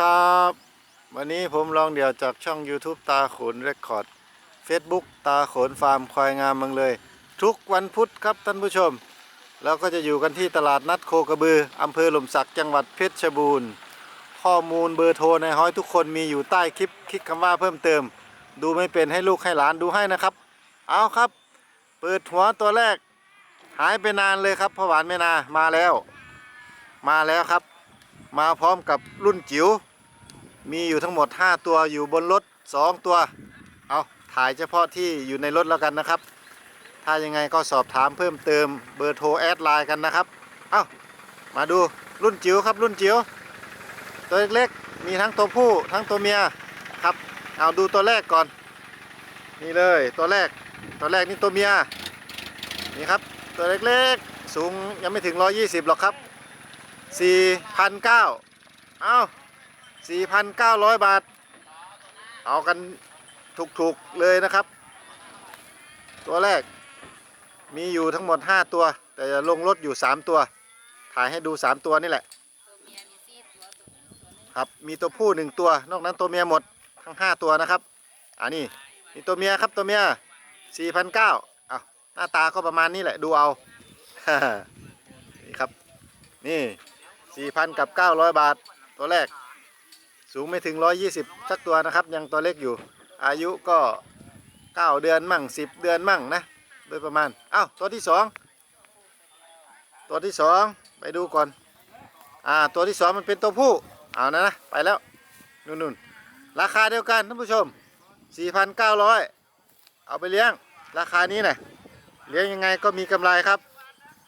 ครับ วันนี้ผมลองเดี่ยวจากช่อง YouTube ตาขนเรคคอร์ด Facebook ตาขนฟาร์มควายงามเมืองเลย ทุกวันพุธครับท่านผู้ชมแล้วก็จะอยู่กันที่ตลาดนัดโคกระบืออำเภอหล่มสักจังหวัดเพชรบูรณ์ ข้อมูลเบอร์โทรในห้อยทุกคนมีอยู่ใต้คลิปคลิกคำว่าเพิ่มเติม ดูไม่เป็นให้ลูกให้หลานดูให้นะครับ เอาครับ เปิดหัวตัวแรก หายไปนานเลยครับพ่อหวานแม่นามาแล้ว มาแล้วครับมาพร้อมกับรุ่นจิ๋ว มีอยู่ทั้งหมด 5 ตัวอยู่บนรถ 2 ตัว เอาถ่ายเฉพาะที่อยู่ในรถแล้วกันนะครับ ถ้ายังไงก็สอบถามเพิ่มเติมเบอร์โทรแอดไลน์กันนะครับ เอามาดูรุ่นจิ๋วครับรุ่นจิ๋วตัวเล็กๆมีทั้งตัวผู้ทั้งตัวเมียครับ เอาดูตัวแรกก่อน นี่เลยตัวแรกตัวแรกนี่ตัวเมียนี่ครับตัวเล็กๆสูงยังไม่ถึง 120หรอกครับ4,900เอา 4,900 บาท เอากันถูกๆเลยนะครับ ตัวแรกมีอยู่ทั้งหมด 5 ตัว แต่จะลงรถอยู่ 3 ตัว ถ่ายให้ดู 3 ตัวนี่แหละตัวเมีตัวผู้หนึงครับ มีตัวผู้ 1 ตัว นอกนั้นตัวเมียหมดทั้ง 5 ตัวนะครับ อันนี้มีตัวเมียครับตัวเมีย4,900อ้าวหน้าตาก็ประมาณนี้แหละดูเอา นี่ครับ นี่ 4,000 กับ 900 บาท ตัวแรก สูงไม่ถึง 120สักตัวนะครับ ยังตัวเล็กอยู่ อายุก็ 9 เดือนมั่ง 10 เดือนมั่งนะ โดยประมาณ เอ้า ตัวที่ 2 ตัวที่ 2 ไปดูก่อน อ่า ตัวที่ 2 มันเป็นตัวผู้ เอานะนะ ไปแล้วนู่นๆ ราคาเดียวกันท่านผู้ชม 4,900 เอาไปเลี้ยง ราคานี้นะเลี้ยงยังไงก็มีกำไรครับ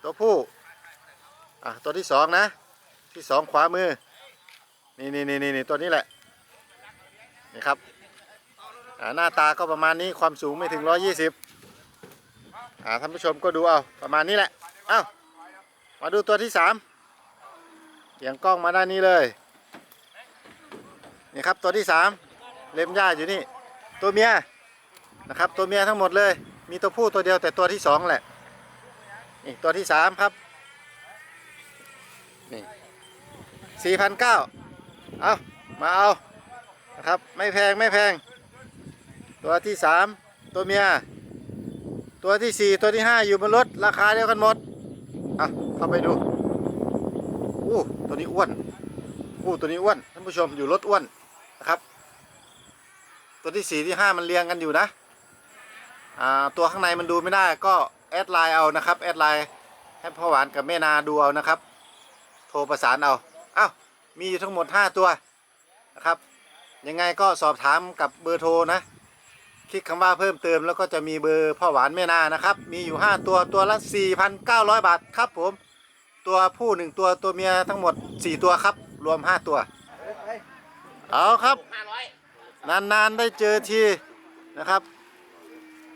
ตัวผู้ อะ ตัวที่สองนะ ที่สองขวามือ นี่นี่นี่นี่ตัวนี้แหละนี่ครับหน้าตาก็ประมาณนี้ความสูงไม่ถึง 120อ่าท่านผู้ชมก็ดูเอาประมาณนี้แหละเอ้ามาดูตัวที่สามเอียงกล้องมาด้านนี้เลยนี่ครับตัวที่สามเล็มหญ้าอยู่นี่ ตัวเมียนะครับตัวเมียทั้งหมดเลย มีตัวผู้ตัวเดียวแต่ตัวที่สองแหละนี่ตัวที่สามครับนี่สี่พัน เอามาเอานะครับไม่แพงไม่แพง ตัวที่สามตัวเมียตัวที่สี่ตัวที่ห้าอยู่บนรถราคาเดียวกันหมดอะเข้าไปดูอู้ตัวนี้อ้วนอู้ตัวนี้อ้วนท่านผู้ชมอยู่รถอ้วนนะครับ ตัวที่สี่ที่ห้ามันเรียงกันอยู่นะอ่าตัวข้างในมันดูไม่ได้ก็แอดไลน์เอานะครับแอดไลน์ให้พ่อหวานกับแม่นาดูเอานะครับ โทรประสานเอาอ้าว มีอยู่ทั้งหมด 5 ตัวนะครับ ยังไงก็สอบถามกับเบอร์โทรนะ คลิกคำว่าเพิ่มเติมแล้วก็จะมีเบอร์พ่อหวานแม่นานะครับ มีอยู่ 5 ตัวตัวละ 4,900 บาทครับผม ตัวผู้ 1 ตัวตัวเมียทั้งหมด 4 ตัวครับ รวม 5 ตัว เอาครับ นาน ๆ ได้เจอทีนะครับ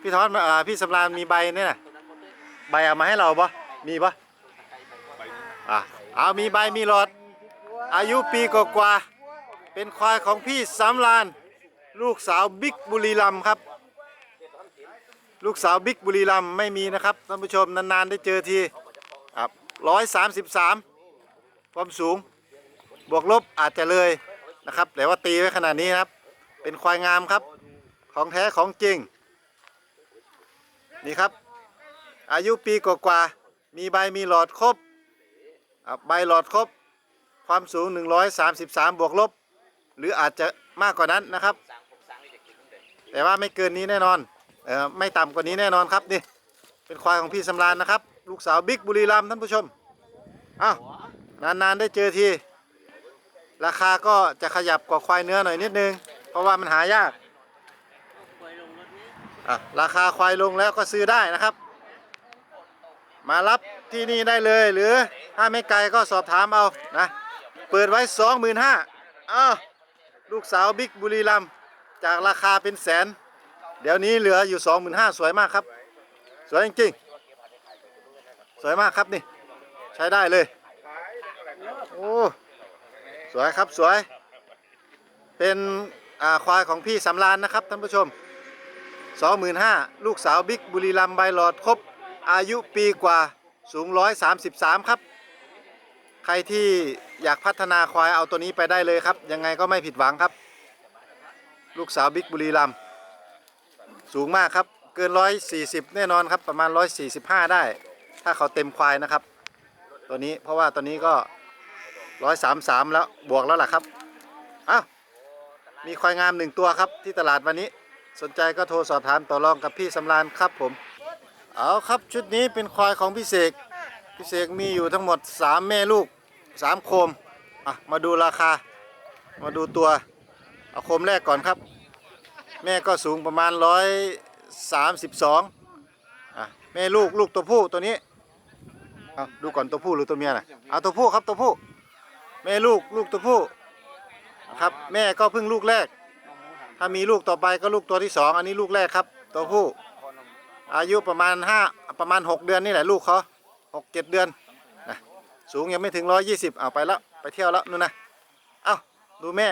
พี่ทอดมาอ่าพี่สำรานมีใบเนี่ยนะใบเอามาให้เราปะมีปะอะเอามีใบมีหลอด อายุปีกว่าๆเป็นควายของพี่สำราน ลูกสาวบิ๊กบุรีรัมย์ครับ ลูกสาวบิ๊กบุรีรัมย์ไม่มีนะครับท่านผู้ชมนานๆได้เจอทีครับร้อยสามสิบสามความสูง บวกลบอาจจะเลยนะครับแต่ว่าตีไว้ขนาดนี้นะครับ เป็นควายงามครับ ของแท้ของจริง นี่ครับ อายุปีกว่าๆมีใบมีหลอดครบ ใบหลอดครบ ความสูง 133 บวกลบ หรืออาจจะมากกว่านั้นนะครับ แต่ว่าไม่เกินนี้แน่นอนเออไม่ต่ำกว่านี้แน่นอนครับนี่เป็นควายของพี่สำราญนะครับ ลูกสาวบิ๊กบุรีรัมท่านผู้ชมอ้าวนานๆได้เจอทีราคาก็จะขยับกว่าควายเนื้อหน่อยนิดนึง เพราะว่ามันหายากราคาควายลงแล้วก็ซื้อได้นะครับ มารับที่นี่ได้เลยหรือถ้าไม่ไกลก็สอบถามเอานะ เปิดไว้ 25,000อ้าวลูกสาวบิ๊กบุรีรัมจากราคาเป็นแสน เดี๋ยวนี้เหลืออยู่ 25,000สวยมากครับ สวยจริงๆสวยมากครับนี่ ใช้ได้เลย โอ้สวยครับสวย เป็นอ่าควายของพี่สำรานนะครับท่านผู้ชม 25,000ลูกสาวบิ๊กบุรีรัมใบหลอดครบอายุปีกว่าสูง 133 ครับ ใครที่อยากพัฒนาควายเอาตัวนี้ไปได้เลยครับ ยังไงก็ไม่ผิดหวังครับ ลูกสาวบิ๊กบุรีรัมสูงมากครับ เกิน 140 แน่นอนครับ ประมาณ 145 ได้ ถ้าเขาเต็มควายนะครับ ตัวนี้เพราะว่าตัวนี้ก็ 133 แล้วบวกแล้วล่ะครับอ้าวมีควายงามหนึ่งตัวครับที่ตลาดวันนี้ สนใจก็โทรสอบถามต่อรองกับพี่สำรานครับผม เอาครับชุดนี้เป็นควายของพี่เสกพี่เสกมีอยู่ทั้งหมด 3 แม่ลูก 3โคมอะมาดูราคา มาดูตัวเอาโคมแรกก่อนครับ แม่ก็สูงประมาณ132อะแม่ลูกลูกตัวผู้ตัวนี้เอาดูก่อนตัวผู้หรือตัวเมียน่ะเอาตัวผู้ครับตัวผู้แม่ลูกลูกตัวผู้ครับแม่ก็เพิ่งลูกแรก ถ้ามีลูกต่อไปก็ลูกตัวที่สองอันนี้ลูกแรกครับตัวผู้อายุประมาณห้าประมาณ6เดือนนี่แหละลูกเขาหกเจ็ดเดือน สูงยังไม่ถึง120เอาไปแล้วไปเที่ยวแล้วนู่นนะเอ้าดูแม่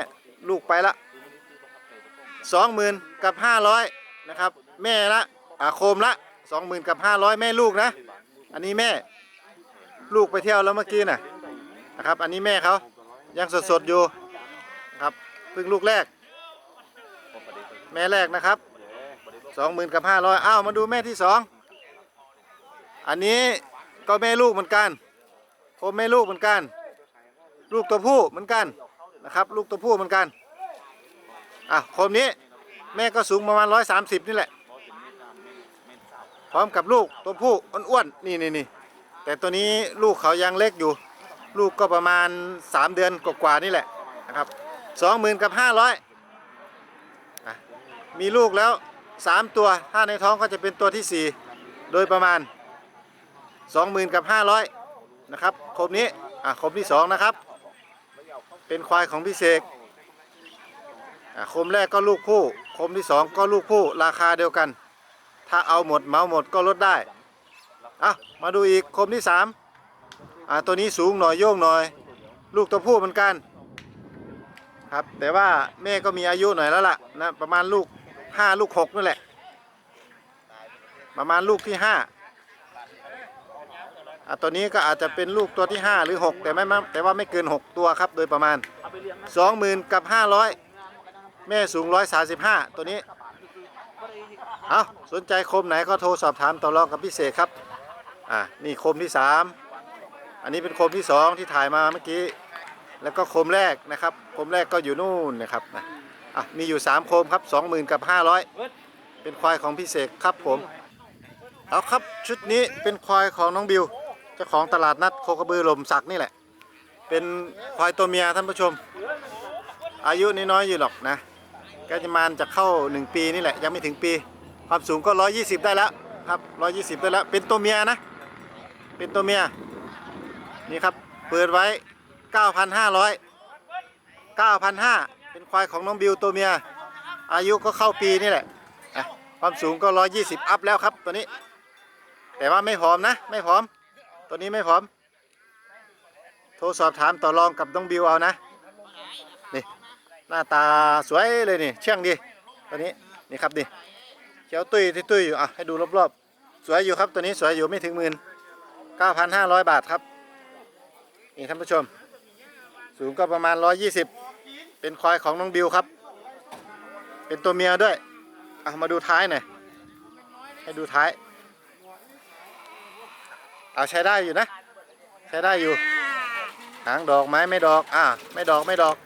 ลูกไปละสองหมื่นกับห้าร้อยนะครับ แม่ละอาโคมละสองหมื่นกับห้าร้อยแม่ลูกนะ อันนี้แม่ลูกไปเที่ยวแล้วเมื่อกี้น่ะนะครับ อันนี้แม่เขายังสดๆอยู่นะครับเพิ่งลูกแรก แม่แรกนะครับสองหมื่นกับห้าร้อยอ้าวมาดูแม่ที่สองอันนี้ก็แม่ลูกเหมือนกัน โคมแม่ลูกเหมือนกัน ลูกตัวผู้เหมือนกันนะครับ ลูกตัวผู้เหมือนกันอะโคมนี้แม่ก็สูงประมาณร้อยสามสิบนี่แหละ พร้อมกับลูกตัวผู้อ้วนๆนี่นี่นี่แต่ตัวนี้ลูกเขายังเล็กอยู่ ลูกก็ประมาณ3เดือนกว่าๆนี่แหละนะครับสองหมื่นกับห้าร้อยมีลูกแล้ว3ตัวถ้าในท้องก็จะเป็นตัวที่4โดยประมาณ20,000กับ500 นะครับคมนี้อะคมที่2นะครับ เป็นควายของพี่เสกอะคมแรกก็ลูกผู้คมที่2ก็ลูกผู้ราคาเดียวกัน ถ้าเอาหมดเมาหมดก็ลดได้อะมาดูอีกคมที่3อะตัวนี้สูงหน่อยโยงหน่อย ลูกตัวผู้เหมือนกันครับแต่ว่าแม่ก็มีอายุหน่อยแล้วล่ะนะประมาณลูกห้าลูกหกนั่นแหละ ประมาณลูกที่ห้า อะตัวนี้ก็อาจจะเป็นลูกตัวที่ห้าหรือหกแต่ไม่ไม่แต่ว่าไม่เกินหกตัวครับ โดยประมาณสองหมื่นกับห้าร้อยแม่สูงร้อยสาสิบห้าตัวนี้ เอาสนใจโคมไหนก็โทรสอบถามต่อรองกับพิเศษครับ อ่านี่โคมที่สามอันนี้เป็นโคมที่สองที่ถ่ายมาเมื่อกี้ แล้วก็โคมแรกนะครับโคมแรกก็อยู่นู่นนะครับนะอะมีอยู่3โคมครับ 20,000 กับ 500 เป็นควายของพี่เสกครับผม เอาครับชุดนี้เป็นควายของน้องบิว เจ้าของตลาดนัดโคกระบือลมสักนี่แหละ เป็นควายตัวเมียท่านผู้ชม อายุนี่น้อยอยู่หรอกนะก็จะมาจะเข้า 1 ปีนี่แหละยังไม่ถึงปี ความสูงก็ 120 ได้แล้วครับ 120 ได้แล้ว เป็นตัวเมียนะ เป็นตัวเมีย นี่ครับ เปิดไว้ 9,500 9,500 เป็นควายของน้องบิวตัวเมีย อายุก็เข้าปีนี่แหละอะความสูงก็ 120 อัพแล้วครับตัวนี้ แต่ว่าไม่ผอมนะ ไม่ผอม ตัวนี้ไม่ผอม โทรสอบถามต่อรองกับน้องบิวเอานะ นี่ หน้าตาสวยเลยนี่ เชื่องดี ตัวนี้ นี่ครับนี่เขียวตุ้ยที่ตุ้ยอยู่อะให้ดูรอบๆ สวยอยู่ครับ ตัวนี้สวยอยู่ไม่ถึงหมื่น9,500บาทครับ นี่ท่านผู้ชม สูงก็ประมาณ120เป็นควายของน้องบิวครับ เป็นตัวเมียด้วย อะมาดูท้ายหน่อย ให้ดูท้าย เอาใช้ได้อยู่นะ ใช้ได้อยู่ หางดอกไม้ไม่ดอก อ่า ไม่ดอกไม่ดอก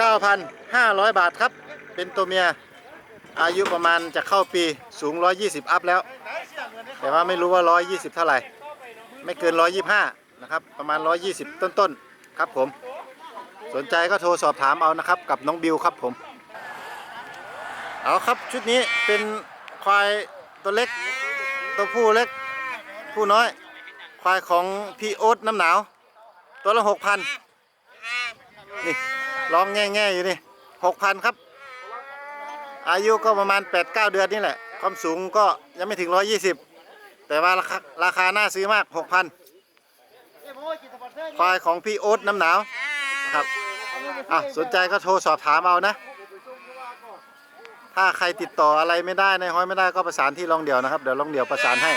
9,500 บาทครับ เป็นตัวเมีย อายุประมาณจะเข้าปีสูง 120 อัพแล้ว แต่ว่าไม่รู้ว่า 120 เท่าไหร่ ไม่เกิน 125 นะครับ ประมาณ 120 ต้นๆ ครับผม สนใจก็โทรสอบถามเอานะครับ กับน้องบิวครับผม เอาครับชุดนี้เป็นควายตัวเล็ก ตัวผู้เล็ก ผู้น้อย ควายของพี่โอ๊ตน้ำหนาว ตัวละหกพันนี่ร้องแง่ๆอยู่นี่หกพันครับ อายุก็ประมาณ 8-9 เดือนนี่แหละ ความสูงก็ยังไม่ถึง 120 แต่ว่าราคาราคาน่าซื้อมาก 6,000ควายของพี่โอ๊ตน้ำหนาวนะครับอะสนใจก็โทรสอบถามเอานะ ถ้าใครติดต่ออะไรไม่ได้ในห้อยไม่ได้ก็ประสานที่รองเดี่ยวนะครับ เดี๋ยวรองเดี่ยวประสานให้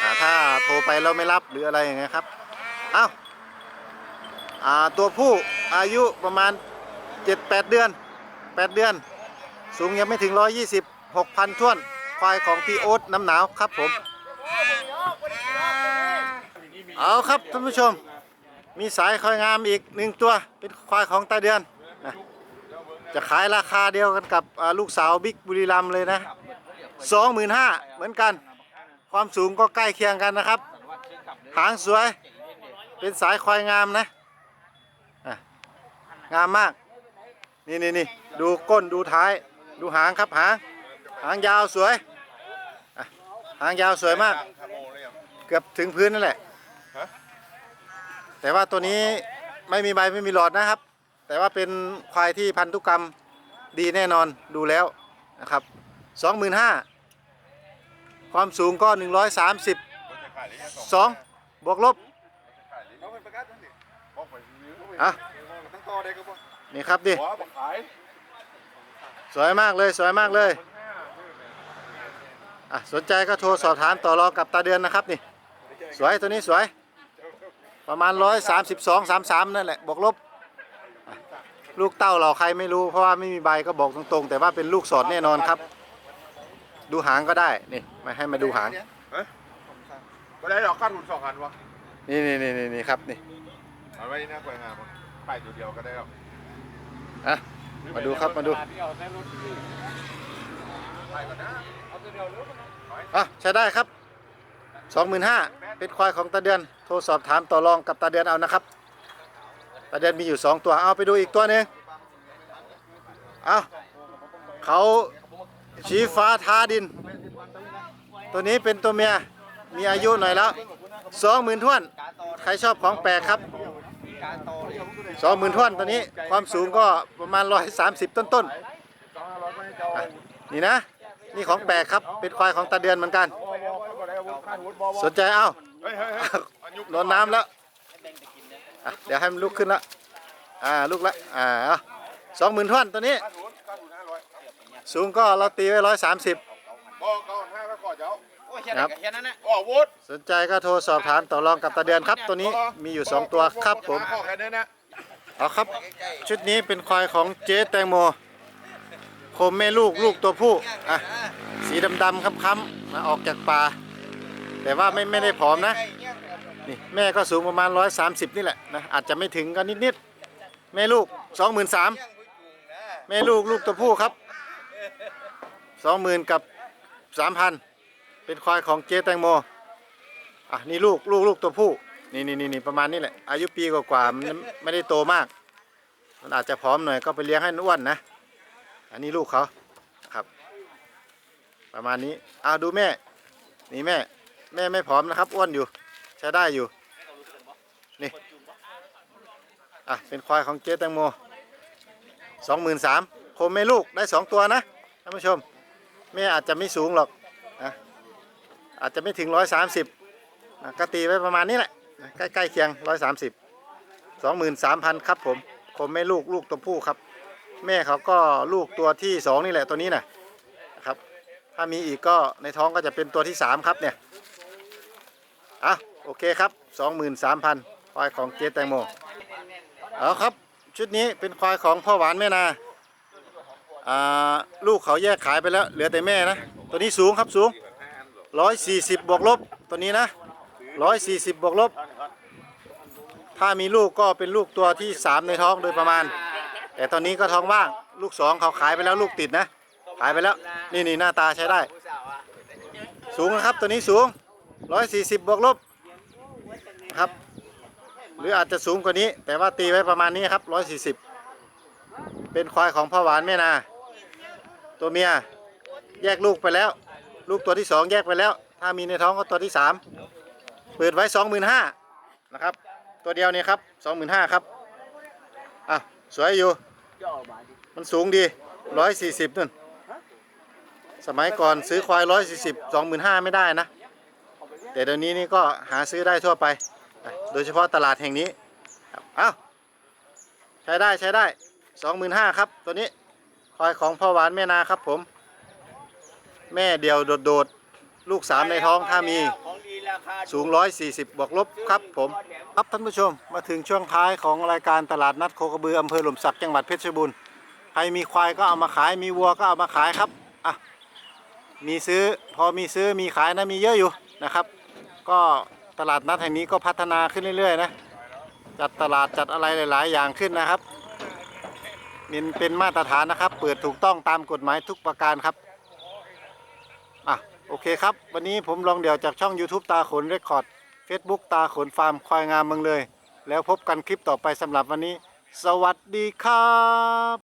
อ่าถ้าโทรไปแล้วไม่รับหรืออะไรอย่างเงี้ยครับเอ้าอ่าตัวผู้อายุประมาณ 7-8 เดือน 8 เดือน สูงยังไม่ถึง 120 6,000ท้วน ควายของพี่โอ๊ตน้ำหนาวครับผม เอาครับท่านผู้ชม มีสายควายงามอีกหนึ่งตัว เป็นควายของตาเดือนนะ จะขายราคาเดียวกันกับอ่าลูกสาวบิ๊กบุรีรัมย์เลยนะ 25,000เหมือนกัน ความสูงก็ใกล้เคียงกันนะครับ หางสวย เป็นสายควายงามนะอะงามมาก นี่นี่นี่ดูก้นดูท้าย ดูหางครับหางหางยาวสวยอะหางยาวสวยมาก เกือบถึงพื้นนั่นแหละแต่ว่าตัวนี้ไม่มีใบไม่มีหลอดนะครับ แต่ว่าเป็นควายที่พันธุกรรมดีแน่นอนดูแล้วนะครับ25,000ความสูงก็132บวกลบอะนี่ครับดิสวยมากเลยสวยมากเลยอะสนใจก็โทรสอบถามต่อรองกับตาเดือนนะครับนี่ สวยตัวนี้สวย ประมาณ132 33นั่นแหละบวกลบอะ ลูกเต้าเราใครไม่รู้เพราะว่าไม่มีใบก็บอกตรงๆ แต่ว่าเป็นลูกสอดแน่นอนครับ ดูหางก็ได้นี่มาให้มาดูหางก็ได้ดอกขั้นหุ่นสองอันวะนี่นี่นี่นี่ครับนี่เอาไว้หน้ากวยงามมั้งไปตัวเดียวก็ได้หรอกอะมาดูครับมาดูไปก่อนนะอะใช้ได้ครับ 25,000เป็นควายของตาเดือน โทรสอบถามต่อรองกับตาเดือนเอานะครับ ตาเดือนมีอยู่ 2 ตัว เอาไปดูอีกตัวหนึ่งเอาเขาชี้ฟ้าท้าดิน ตัวนี้เป็นตัวเมีย มีอายุหน่อยแล้ว20,000ท้วน ใครชอบของแปลกครับ20,000ท้วนตัวนี้ ความสูงก็ประมาณ130ต้นๆอะนี่นะ นี่ของแปลกครับ เป็นควายของตาเดือนเหมือนกัน สนใจเอ้าเฮ้ยเฮ้ยเฮ้ยอันยุบโดนน้ำแล้ว อะเดี๋ยวให้มันลุกขึ้นละอ่าลุกละอ่าสองหมื่นท่อนตัวนี้ขั้นหุ่นขั้นหุ่นห้าร้อยสูงก็เราตีไว้ร้อยสามสิบบอกก่อนห้าแล้วก่อนเจ้าครับอ๋อวุฒสนใจก็โทรสอบถามต่อรองกับตาเดือนครับตัวนี้มีอยู่ 2 ตัวครับผมข้อแค่นี้นะเอาครับ ชุดนี้เป็นควายของเจ๊แตงโมโคมแม่ลูกลูกตัวผู้อะสีดำๆค้ำๆมาออกจากป่าแต่ว่าไม่ไม่ได้ผอมนะ นี่แม่ก็สูงประมาณ 130 นี่แหละนะอาจจะไม่ถึงก็นิดๆแม่ลูก 23,000แม่ลูกลูกตัวผู้ครับ 20,000 กับ 3,000 เป็นควายของเจ๊แตงโมอะนี่ลูกลูกลูกตัวผู้นี่นี่นี่นี่ประมาณนี้แหละ อายุปีกว่าๆมันไม่ได้โตมาก มันอาจจะผอมหน่อยก็ไปเลี้ยงให้อ้วนนะ อันนี้ลูกเขาครับ ประมาณนี้เอาดูแม่ นี่แม่ แม่ไม่ผอมนะครับ อ้วนอยู่ ใช้ได้อยู่ นี่ อะ เป็นควายของเจ๊แตงโมสองหมื่นสามโคมแม่ลูกได้สองตัวนะท่านผู้ชมแม่อาจจะไม่สูงหรอกนะอาจจะไม่ถึงร้อยสามสิบก็ตีไว้ประมาณนี้แหละใกล้ๆเคียงร้อยสามสิบสองหมื่นสามพันครับผมโคมแม่ลูกลูกตัวผู้ครับ แม่เขาก็ลูกตัวที่สองนี่แหละตัวนี้นะนะครับ ถ้ามีอีกก็ในท้องก็จะเป็นตัวที่สามครับเนี่ยอะ โอเคครับ 23,000ควายของเจ๊แตงโมเอาครับ ชุดนี้เป็นควายของพ่อหวานแม่นาลูกเขาแยกขายไปแล้ว เหลือแต่แม่นะ ตัวนี้สูงครับสูง 140 บวกลบ ตัวนี้นะ 140 บวกลบ ถ้ามีลูกก็เป็นลูกตัวที่ 3 ในท้องโดยประมาณ แต่ตอนนี้ก็ท้องว่าง ลูก 2 เขาขายไปแล้วลูกติดนะ ขายไปแล้ว นี่นี่หน้าตาใช้ได้ สูงนะครับตัวนี้สูง 140 บวกลบ ครับ หรืออาจจะสูงกว่านี้ แต่ว่าตีไว้ประมาณนี้ครับ 140 เป็นควายของพ่อหวานแม่นา ตัวเมียแยกลูกไปแล้ว ลูกตัวที่ 2 แยกไปแล้ว ถ้ามีในท้องก็ตัวที่ 3 เปิดไว้ 25,000นะครับ ตัวเดียวนี่ครับ 25,000ครับอะสวยอยู่ มันสูงดี 140นู่นสมัยก่อนซื้อควาย 140 25,000 ไม่ได้นะ แต่เดี๋ยวนี้นี่ก็หาซื้อได้ทั่วไป โดยเฉพาะตลาดแห่งนี้ครับเอ้าใช้ได้ใช้ได้25,000ครับ ตัวนี้ควายของพ่อหวานแม่นาครับผม แม่เดียวโดดๆ ลูกสามในท้องถ้ามีของดีแล้วสูง 140 บวกลบครับผม ครับท่านผู้ชมมาถึงช่วงท้ายของรายการตลาดนัดโคกระบืออำเภอหล่มสักจังหวัดเพชรบูรณ์ใครมีควายก็เอามาขายมีวัวก็เอามาขายครับอะมีซื้อพอมีซื้อมีขายนะมีเยอะอยู่นะครับ ก็ ตลาดนัดแห่งนี้ก็พัฒนาขึ้นเรื่อยๆ นะ จัดตลาดจัดอะไรหลาย ๆ อย่างขึ้นนะครับเป็นเป็นมาตรฐานนะครับ เปิดถูกต้องตามกฎหมายทุกประการครับอะโอเคครับ วันนี้ผมลองเดี่ยวจากช่อง YouTube ตาขนเรคคอร์ด Facebook ตาขนฟาร์มควายงามเมืองเลย แล้วพบกันคลิปต่อไปสำหรับวันนี้ สวัสดีครับ